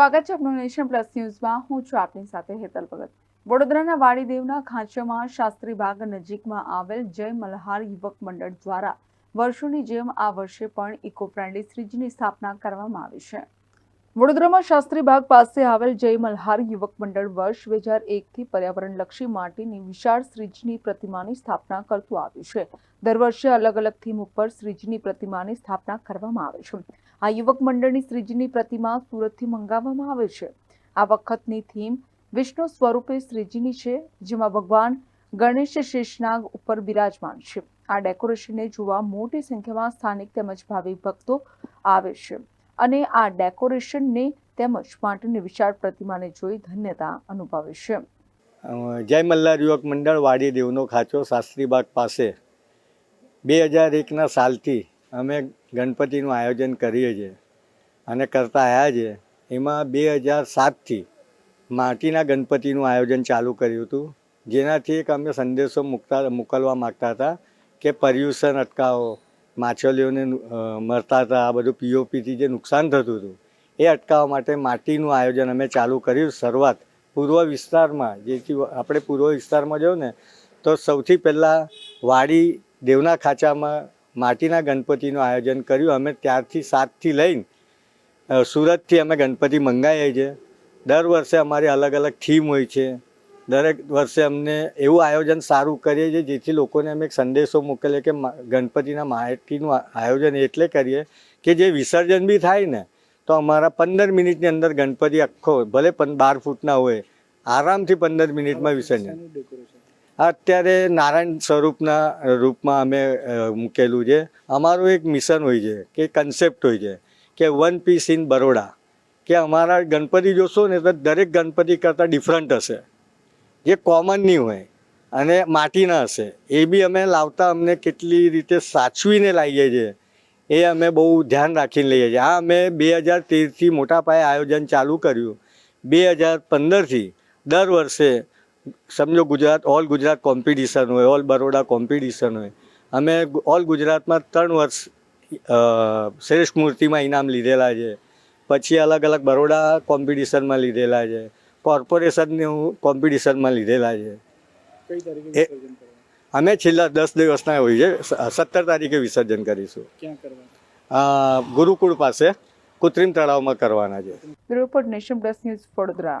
સ્વાગત છે આપનું નેશન પ્લસ ન્યૂઝમાં. હું છું આપની સાથે હેતલ ભગત. વડોદરાના વાડીદેવના ખાંચામાં શાસ્ત્રી બાગ નજીકમાં આવેલ જય મલ્હાર યુવક મંડળ દ્વારા વર્ષોની જેમ આ વર્ષે પણ ઇકો ફ્રેન્ડલી ફ્રીજની સ્થાપના કરવામાં આવી છે. વડોદરામાં શાસ્ત્રી બાગ પાસે આવેલ જય મલ્હાર યુવક મંડળ વર્ષ બે હજાર એકથી પર્યાવરણલક્ષી માટીની વિશાળ શ્રીજની પ્રતિમાની સ્થાપના કરતું આવ્યું છે. દર વર્ષે અલગ અલગ થીમ ઉપર શ્રીજની પ્રતિમાની સ્થાપના કરવામાં આવે છે. આ યુવક મંડળની શ્રીજીની પ્રતિમા સુરતથી મંગાવવામાં આવે છે. આ વખતની થીમ વિષ્ણુ સ્વરૂપે શ્રીજીની છે, જેમાં ભગવાન ગણેશ શેષનાગ ઉપર બિરાજમાન છે. આ ડેકોરેશનને જોવા મોટી સંખ્યામાં સ્થાનિક તેમજ ભાવિ ભક્તો આવે છે અને આ ડેકોરેશનને તેમજ માટીની વિશાળ પ્રતિમાને જોઈ ધન્યતા અનુભવે છે. જય મલ્હાર યુવક મંડળ વાડી દેવનો ખાંચો શાસ્ત્રીબાગ પાસે. બે હજાર એકના સાલથી અમે ગણપતિનું આયોજન કરીએ છીએ અને કરતા આવ્યા છે એમાં બે હજાર સાતથી માટીના ગણપતિનું આયોજન ચાલુ કર્યું હતું. જેનાથી એક અમે સંદેશો મૂકતા, મોકલવા માગતા હતા કે પર્યુષણ અટકાવો, માછલીઓને મરતા હતા, આ બધું પીઓપીથી જે નુકસાન થતું હતું, એ અટકાવવા માટે માટીનું આયોજન અમે ચાલુ કર્યું. શરૂઆત પૂર્વ વિસ્તારમાં, જેથી આપણે પૂર્વ વિસ્તારમાં જો ને, તો સૌથી પહેલાં વાડી દેવના ખાંચામાં માટીના ગણપતિનું આયોજન કર્યું. અમે ત્યારથી સાતથી લઈને સુરતથી અમે ગણપતિ મંગાવીએ છીએ. દર વર્ષે અમારી અલગ અલગ થીમ હોય છે. દરેક વર્ષે અમને એવું આયોજન સારું કરીએ છીએ, જેથી લોકોને અમે એક સંદેશો મોકલીએ કે ગણપતિના માહિતીનું આયોજન એટલે કરીએ કે જે વિસર્જન બી થાય ને, તો અમારા પંદર મિનિટની અંદર ગણપતિ આખો ભલે પણ બાર ફૂટના હોય, આરામથી પંદર મિનિટમાં વિસર્જન. અત્યારે નારાયણ સ્વરૂપના રૂપમાં અમે મૂકેલું છે. અમારું એક મિશન હોય છે, કે કન્સેપ્ટ હોય છે, કે વન પીસ ઇન બરોડા કે અમારા ગણપતિ જોશો ને તો દરેક ગણપતિ કરતાં ડિફરન્ટ હશે. જે કોમન નહીં હોય અને માટીના હશે. એ બી અમે લાવતા અમને કેટલી રીતે સાચવીને લાવીએ છીએ એ અમે બહુ ધ્યાન રાખીને લઈએ છીએ. આ અમે બે હજાર તેરથી મોટા પાયે આયોજન ચાલુ કર્યું. બે હજાર પંદરથી દર વર્ષે સમજો ગુજરાત ઓલ ગુજરાત કોમ્પિટિશન હોય ઓલ બરોડા કોમ્પિટિશન હોય. અમે ઓલ ગુજરાતમાં ત્રણ વર્ષ શ્રેષ્ઠ મૂર્તિમાં ઇનામ લીધેલા છે. પછી અલગ અલગ બરોડા કોમ્પિટિશનમાં લીધેલા છે. કોર્પોરેશનની હું કોમ્પિટિશનમાં લીધેલા છે. અમે છેલ્લા દસ દિવસના હોય છે સત્તર તારીખે વિસર્જન કરીશું. ગુરુકુળ પાસે કૃત્રિમ તળાવમાં કરવાના છે. Report nation plus news Vadodara.